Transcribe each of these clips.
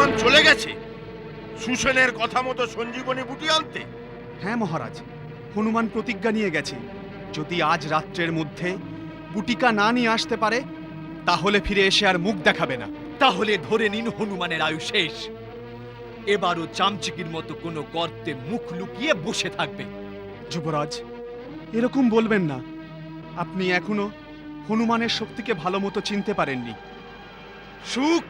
হনুমান চলে গেছে। সুসেনের কথা মতো সঞ্জীবনী বুটি আনতে। হ্যাঁ মহারাজ হনুমান প্রতিজ্ঞা নিয়ে গেছে। যদি আজ রাত্রের মধ্যে বুটিকা না নিয়ে আসতে পারে তাহলে ফিরে এসে আর মুখ দেখাবে না। তাহলে ধরে নিন হনুমানের আয়ু শেষ। এবারও চামচিকির মতো কোনো গর্তে মুখ লুকিয়ে বসে থাকবে। যুবরাজ এরকম বলবেন না। আপনি এখনও হনুমানের শক্তিকে ভালো মতো চিনতে পারেননি। সুখ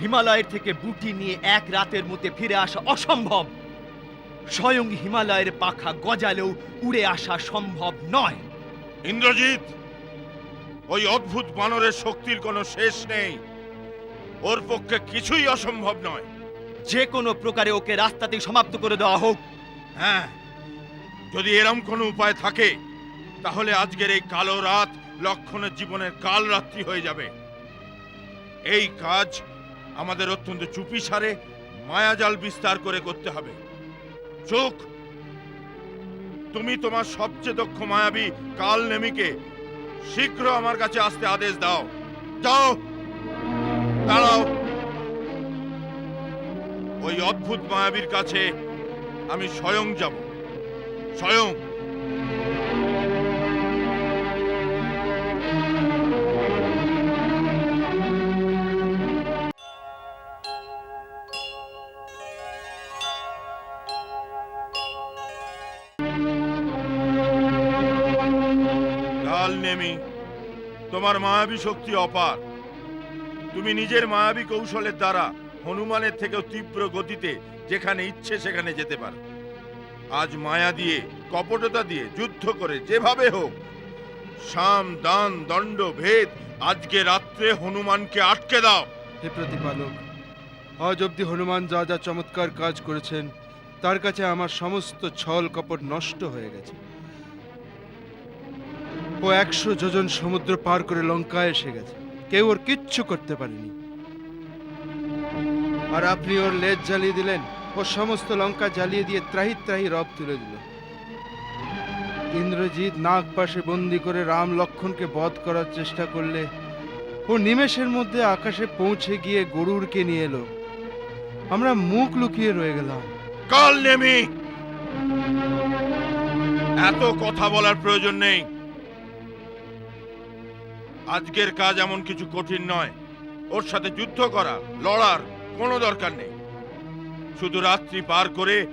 হিমালয়ের থেকে বুটি নিয়ে এক রাতের মধ্যে ফিরে আসা অসম্ভব। স্বয়ং হিমালয়ের পাখা গজালেও উড়ে আসা সম্ভব নয়। ইন্দ্রজিৎ ওই অদ্ভুত বানরের শক্তির কোনো শেষ নেই। ওর পক্ষে কিছুই অসম্ভব নয়। যে কোনো প্রকারে ওকে রাস্তাতেই সমাপ্ত করে দেওয়া হোক। হ্যাঁ যদি এরম কোনো উপায় থাকে তাহলে আজকের এই কালো রাত লক্ষণের জীবনের কাল রাত্রি হয়ে যাবে। এই কাজ আমাদের অত্যন্ত চুপি সারে মায়াজাল বিস্তার করে করতে হবে। চোখ, তুমি তোমার সবচেয়ে দক্ষ মায়াবী কাল নেমিকে শীঘ্র আমার কাছে আসতে আদেশ দাও। যাও, দাঁড়াও। ওই অদ্ভুত মায়াবীর কাছে আমি স্বয়ং যাব। স্বয়ং। নেমি তোমার মায়াবী শক্তি অপার। তুমি নিজের মায়াবী কৌশলের দ্বারা হনুমানের থেকেও তীব্র গতিতে যেখানে ইচ্ছে সেখানে যেতে পারো। আজ মায়া দিয়ে, কপটতা দিয়ে, যুদ্ধ করে যেভাবে হোক, সাম, দান, দণ্ড, ভেদ, আজকে রাত্রে হনুমানকে আটকে দাও। হে প্রতিপালক, আজ অব্দি হনুমান যা যা চমৎকার কাজ করেছেন, তার কাছে আমার সমস্ত ছল কপট নষ্ট হয়ে গেছে। ও একশো যোজন সমুদ্র পার করে লঙ্কায় এসে গেছে। কেউ ওর কিচ্ছু করতে পারেনি। আর আপনি ওর লেজ জ্বালিয়ে দিলেন। ও সমস্ত লঙ্কা জ্বালিয়ে দিয়ে ত্রাহি ত্রাহি রব তুলে দিল। ইন্দ্রজিৎ নাগ পাশে বন্দি করে রাম লক্ষণকে বধ করার চেষ্টা করলে ও নিমেষের মধ্যে আকাশে পৌঁছে গিয়ে গরুরকে নিয়ে এলো। আমরা মুখ লুকিয়ে রয়ে গেলাম। কাল নেমি! এত কথা বলার প্রয়োজন নেই। আজকের কাজ এমন কিছু কঠিন নয়। ওর সাথে যুদ্ধ করা লড়ার কোনো দরকার নেই। শুধু রাত্রি পার করে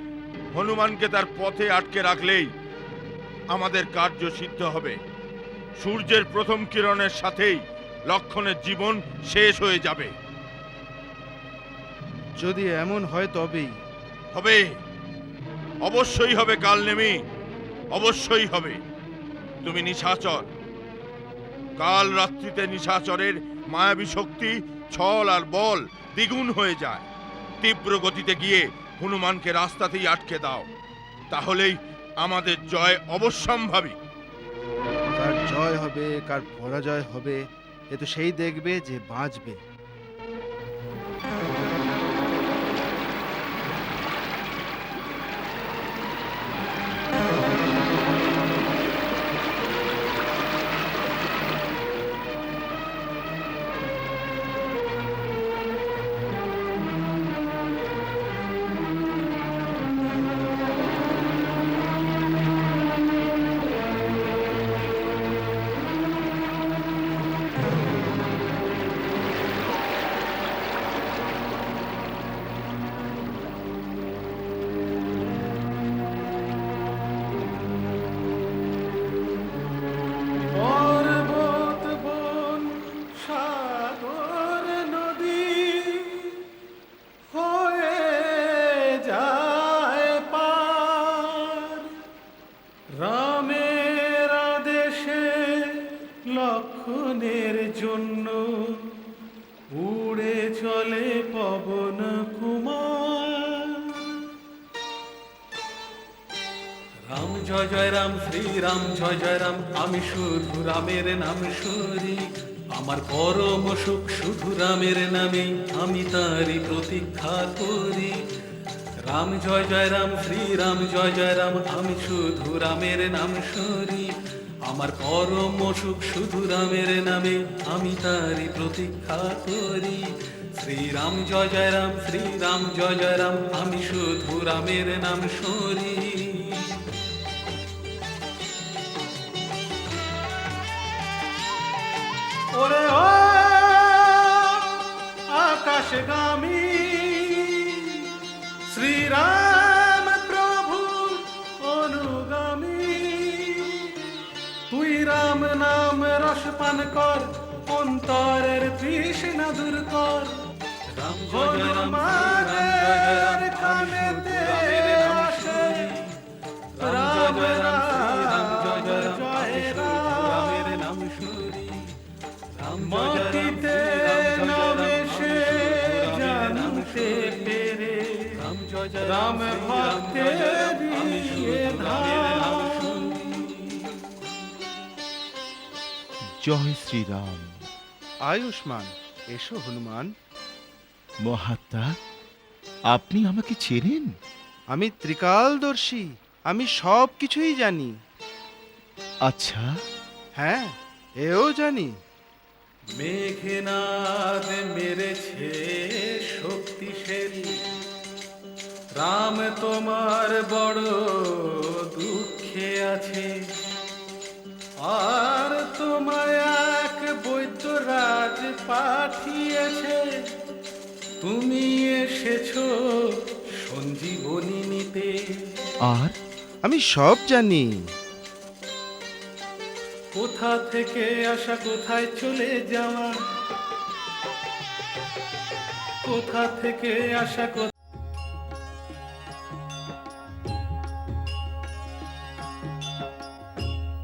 হনুমানকে তার পথে আটকে রাখলেই আমাদের কার্য সিদ্ধ হবে। সূর্যের প্রথম কিরণের সাথেই লক্ষণের জীবন শেষ হয়ে যাবে। যদি এমন হয় তবেই। হবে। অবশ্যই হবে কাল নেমি অবশ্যই হবে। তুমি নিশাচর। কাল রাত্রিতে নিশাচরের মায়াবী শক্তি, ছল আর বল দ্বিগুণ হয়ে যায়। তীব্র গতিতে গিয়ে হনুমানকে রাস্তাতেই আটকে দাও। তাহলেই আমাদের জয় অবশ্যম্ভাবী। কার জয় হবে, কার পরাজয় হবে, এ তো সেই দেখবে যে বাঁচবে। জয় জয় রাম শ্রী রাম জয় জয় রাম। আমি শুধু রামের নাম শরী আমার পরম সুখ শুধু রামের নামে আমি তারই প্রতীক্ষা করি। রাম, জয় জয় রাম শ্রী রাম জয় জয় রাম, আমি শুধু রামের নাম শরী আমার পরম সুখ শুধু রামের নামে আমি তারই প্রতীক্ষা করি। শ্রীরাম, জয় জয় রাম, শ্রীরাম, জয় জয় রাম, আমি শুধু রামের নাম সরি। আকাশগামী শ্রীরাম প্রভু অনুগামী। তুই রাম নাম রস পান কর অন্তরের তৃষ্ণা দূর কর। রাম রাম রাম জয় শ্রীরাম। আয়ুষ্মান এসো হনুমান। মহাত্মা আপনি আমাকে চেনেন? আমি ত্রিকালদর্শী আমি সব কিছুই জানি। আচ্ছা। হ্যাঁ এও জানি। মেঘনাদ মেরেছে রাম তোমার বড় দুঃখে আছে। আর তোমায় এক বৈদ্যরাজ পাঠিয়েছে। তুমি এসেছ সঞ্জীবনী নিতে। আর? আমি সব জানি। কোথা থেকে আসা কোথায় চলে যাওয়া? কোথা থেকে আসা